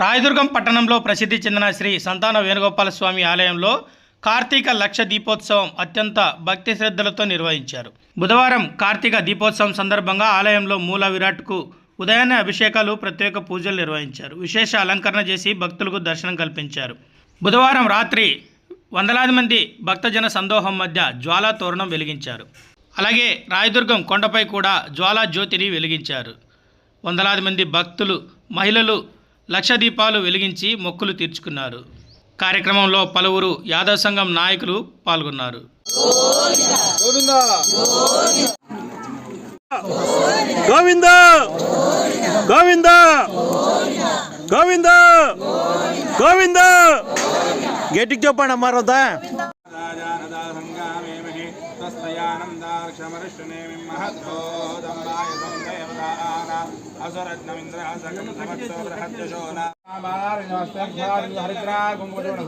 రాయదుర్గం పట్టణంలో ప్రసిద్ధి చెందిన శ్రీ సంతాన వేణుగోపాల స్వామి ఆలయంలో కార్తీక లక్ష దీపోత్సవం అత్యంత భక్తి శ్రద్ధలతో నిర్వహించారు. బుధవారం కార్తీక దీపోత్సవం సందర్భంగా ఆలయంలో మూల విరాట్కు ఉదయాన్నే అభిషేకాలు ప్రత్యేక పూజలు నిర్వహించారు. విశేష అలంకరణ చేసి భక్తులకు దర్శనం కల్పించారు. బుధవారం రాత్రి వందలాది మంది భక్తజన సందోహం మధ్య జ్వాలా తోరణం వెలిగించారు. అలాగే రాయదుర్గం కొండపై కూడా జ్వాలా జ్యోతిని వెలిగించారు. వందలాది మంది భక్తులు మహిళలు లక్ష దీపాలు వెలిగించి మొక్కులు తీర్చుకున్నారు. కార్యక్రమంలో పలువురు యాదవ్ సంఘం నాయకులు పాల్గొన్నారు. గోవింద! గోవింద! గోవింద! గోవింద! గట్టికి చెప్పండి అమ్మ తస్తయానందాక్షమరుష్ణేమి మహద్భోదంబాయసం దేవతాన అసురత్నమింద్రాసకం సమత్సో బృహద్యశోన హరిద్రా కుంకుమచూడ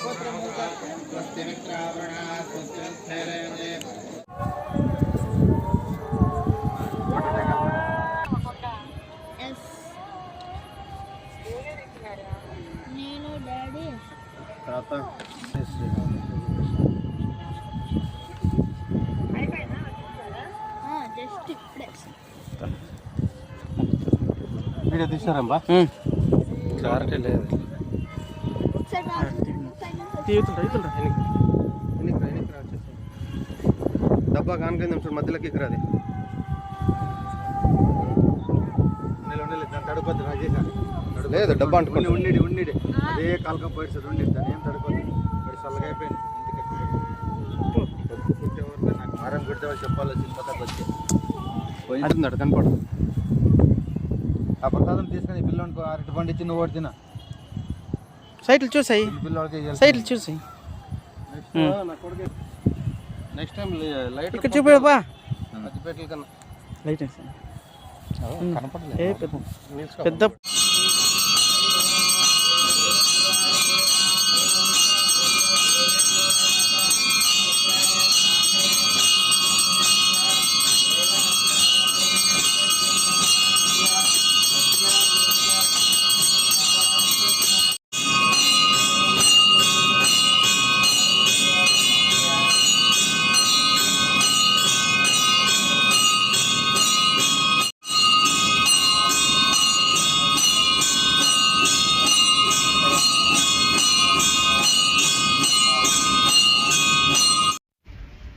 గోవిందాయ నమ ఎస్ నేను డాడీ జస్ట్ ఇప్పుడే వీడియో తీసారమ్మా క్లారిటీ లేదు డబ్బా కానుకైంది చూడు మధ్యలోకి ఎక్కరాది లేదు డబ్బా అంటుకోండి ఉండి ఉండి అదే కాలక పోయి ఉండి దాన్ని ఏం తడుకోండి ఇప్పుడు చల్లగా అయిపోయింది ఇంటికి కుట్టే వరకు నాకు మరం కుడితే వాళ్ళు చెప్పాలి చిన్నపక్క వచ్చి. పోయింది. కనపడు ఆ ప్రసాదం తీసుకొని పిల్లోనికి అరటి పండు ఇచ్చి నువ్వు తిన. సైట్లు చూసాయి. సైట్లు చూసి నెక్స్ట్ టైం లైట్ ఇక్కడ కన్నా. లైట్ కనపడలేదు పెద్ద